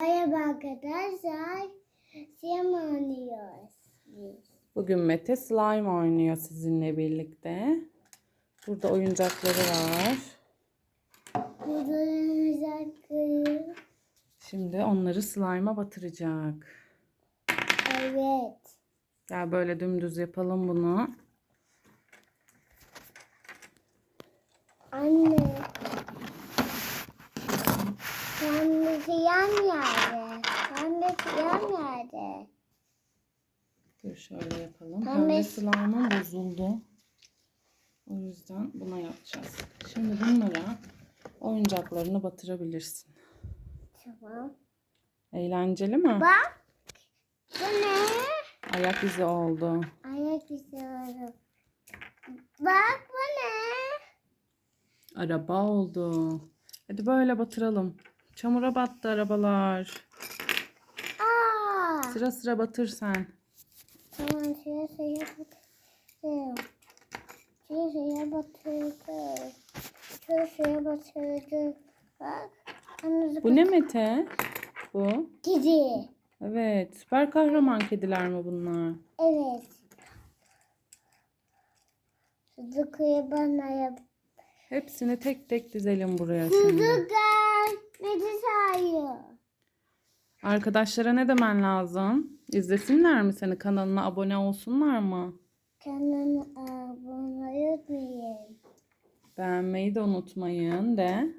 Merhaba arkadaşlar. Siyam oynuyoruz. Bugün Mete slime oynuyor sizinle birlikte. Burada oyuncakları var. Burada oyuncakları. Şimdi onları slime'a batıracak. Evet. Gel böyle dümdüz yapalım bunu. Anne. Kendisi yan yerde. Kendisi yan yerde. Dur şöyle yapalım. Pembe- Pembe slime'ım bozuldu. O yüzden buna yapacağız. Şimdi bunlara oyuncaklarını batırabilirsin. Tamam. Eğlenceli mi? Bak. Bu ne? Ayak izi oldu. Ayak istiyorum. Bak bu ne? Araba oldu. Hadi böyle batıralım. Çamura battı arabalar. Aa. Sıra sıra batır sen. Tamam şuraya suya batırdım. Şuraya suya batırdım. Şuraya suya batırdım. Bak. Bu ne Mete? Bu. Kedi. Evet. Süper kahraman kediler mi bunlar? Evet. Suzuku'yu bana yap. Hepsini tek tek dizelim buraya şimdi. Suzuku. Ne sayıyor? Arkadaşlara ne demen lazım? İzlesinler mi seni? Kanalına abone olsunlar mı? Kanalıma abone unutmayın. Beğenmeyi de unutmayın de.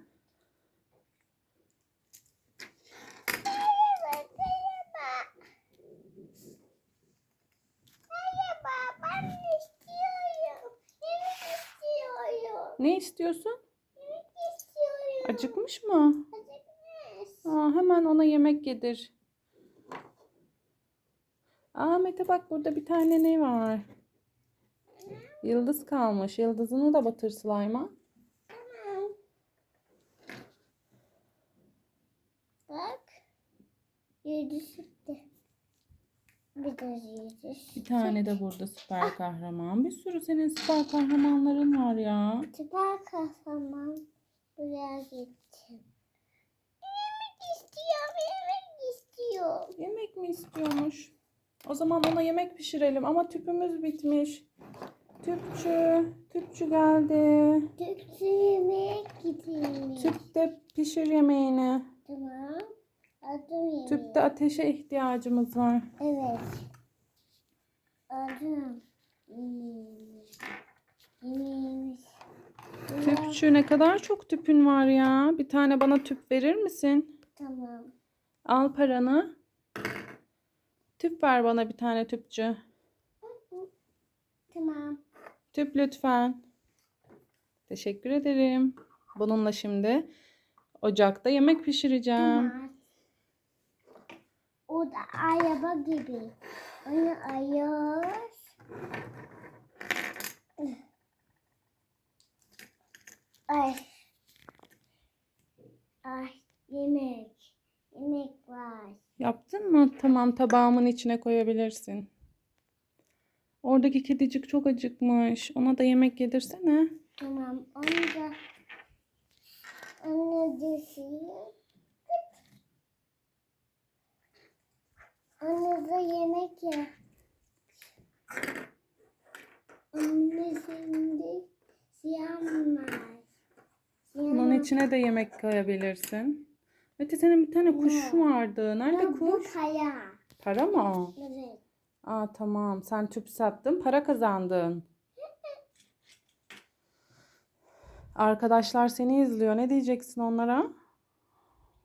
Ne istiyorsun? Acıkmış mı? Aa, hemen ona yemek yedir. Aa Mete bak burada bir tane ne var? Yıldız kalmış. Yıldızını da batır slime'a. Tamam. Bak. Yedi çıktı. Bir de yedi. Bir tane de burada süper kahraman. Bir sürü senin süper kahramanların var ya. Süper kahraman. Buraya gittim. Yemek istiyorum, yemek istiyorum. Yemek mi istiyormuş? O zaman ona yemek pişirelim ama tüpümüz bitmiş. Tüpçü, tüpçü geldi. Tüpçü yemek gideyim. Tüpte pişir yemeğini. Tamam. Aldım yemeği. Tüpte ateşe ihtiyacımız var. Evet. Aldım. Yemeğimiz. Tüpçü ne kadar çok tüpün var ya. Bir tane bana tüp verir misin? Tamam. Al paranı. Tüp ver bana bir tane tüpçü. Tamam. Tüp lütfen. Teşekkür ederim. Bununla şimdi ocakta yemek pişireceğim. Tamam. O da araba gibi. Onu ayıyoruz. Ay. Ay yemek. Yemek var. Yaptın mı? Tamam tabağımın içine koyabilirsin. Oradaki kedicik çok acıkmış. Ona da yemek yedirsene. Tamam. Onu da onu da Onu da yemek ye. Onu şimdi siyah var. Bunun içine de yemek koyabilirsin. Mete senin bir tane kuşun vardı. Nerede Bu, bu kuş? kaya. Para mı o? Evet. Aa tamam. Sen tüp sattın, para kazandın. Arkadaşlar seni izliyor. Ne diyeceksin onlara?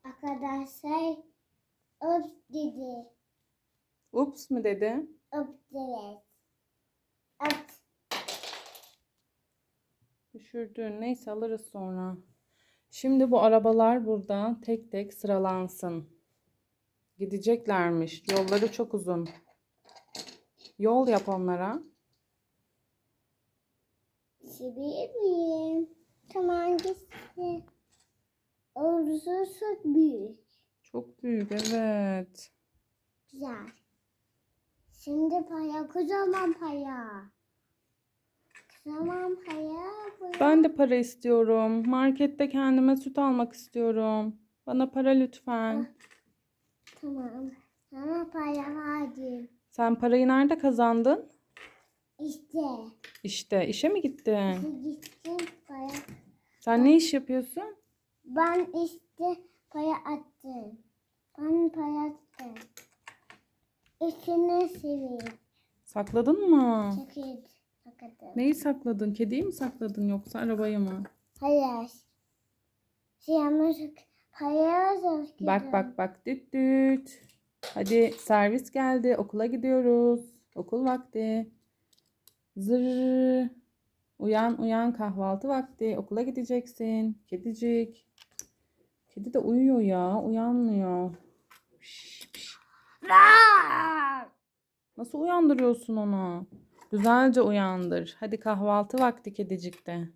Arkadaşlar öp dedi. Ups mı dedi? Öp dedi. Öp. Düşürdün. Neyse alırız sonra. Şimdi bu arabalar burada tek tek sıralansın. Gideceklermiş. Yolları çok uzun. Yol yap onlara. Seviyor miyim? Tamam gitsin. Orası çok büyük. Çok büyük evet. Güzel. Şimdi para, kocaman para. Tamam hayır. Ben de para istiyorum. Markette kendime süt almak istiyorum. Bana para lütfen. Ah, tamam. Ama para hadi. Sen parayı nerede kazandın? İşte. İşte işe mi gittin? Gittim para. Sen ne iş yapıyorsun? Ben işte para attım. Ben para attım. İçine seviyorum. Sakladın mı? Sakladın. Hakikaten. Neyi sakladın? Kediyi mi sakladın yoksa arabayı mı? Hayır. Siyahmış para da Bak bak bak düt düt. Hadi servis geldi. Okula gidiyoruz. Okul vakti. Zır. Uyan uyan kahvaltı vakti. Okula gideceksin. Kedicik. Kedi de uyuyor ya. Uyanmıyor. Piş, piş. Nasıl uyandırıyorsun onu? Güzelce uyandır. Hadi kahvaltı vakti kedicikte.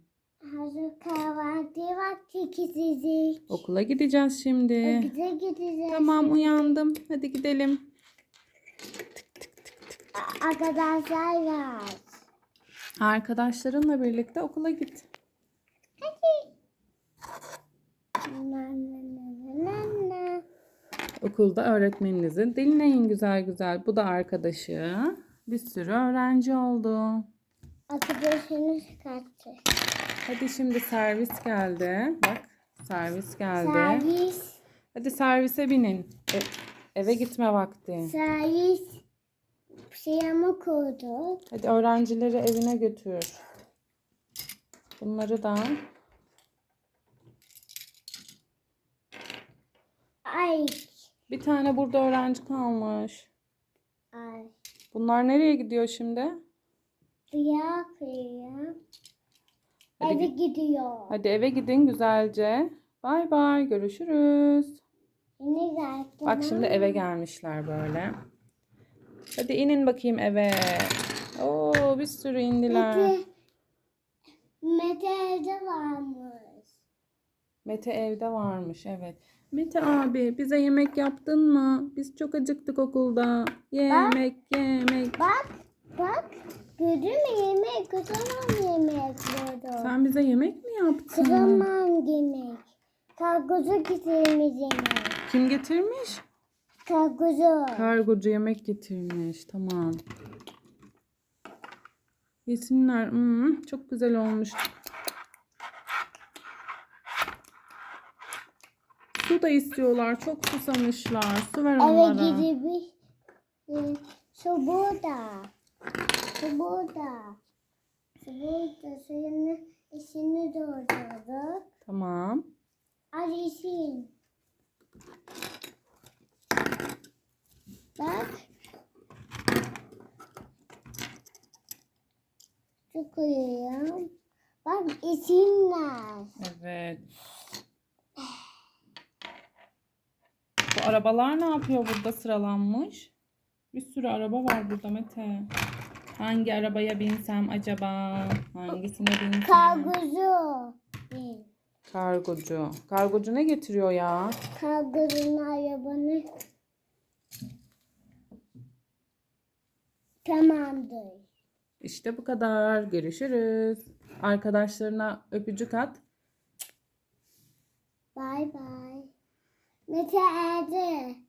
Hazır kahvaltı vakti gidecek. Okula gideceğiz şimdi. Bize gideceğiz. Tamam uyandım. Hadi gidelim. Arkadaşlar var. Arkadaşlarınla birlikte okula git. Na, na, na, na, na. Okulda öğretmeninizi dinleyin güzel güzel. Bu da arkadaşı. Bir sürü öğrenci oldu. Arkadaşını kaçtı. Hadi şimdi servis geldi. Bak servis geldi. Servis. Hadi servise binin. E- eve gitme vakti. Servis. Siyama koyduk. Hadi öğrencileri evine götür. Bunları da Ay. bir tane burada öğrenci kalmış. Ay. Bunlar nereye gidiyor şimdi? Koyuyor. Hadi Eve git. gidiyor. Hadi eve gidin güzelce. Bay bay görüşürüz. Yine geldi. Bak şimdi eve gelmişler böyle. Hadi inin bakayım eve. Oo bir sürü indiler. Mete, Mete evde varmış. Mete evde varmış evet. Mete abi bize yemek yaptın mı? Biz çok acıktık okulda. Yemek yemek. Bak, bak. Gördün mü yemek? Kocaman yemek burada. Sen bize yemek mi yaptın? Kocaman yemek. Kargozu getirmiş yemek. Kim getirmiş? Kargozu. Kargocu yemek getirmiş. Tamam. Yesinler. Hmm, çok güzel olmuş. Su da istiyorlar. Çok susamışlar. Su ver Eve onlara. e, su burada. Su burada. Su burada. Suyunu işini doldurduk. Tamam. Al işin. Bak. Su koyuyorum. Bak isimler. Evet. Bu arabalar ne yapıyor burada sıralanmış? Bir sürü araba var burada Mete. Hangi arabaya binsem acaba? Hangisine binsem? Kargozu. Kargocu. Kargocu ne getiriyor ya? Kargozun arabanı. Tamamdır. İşte bu kadar. Görüşürüz. Arkadaşlarına öpücük at. Bye bye. Mete evde.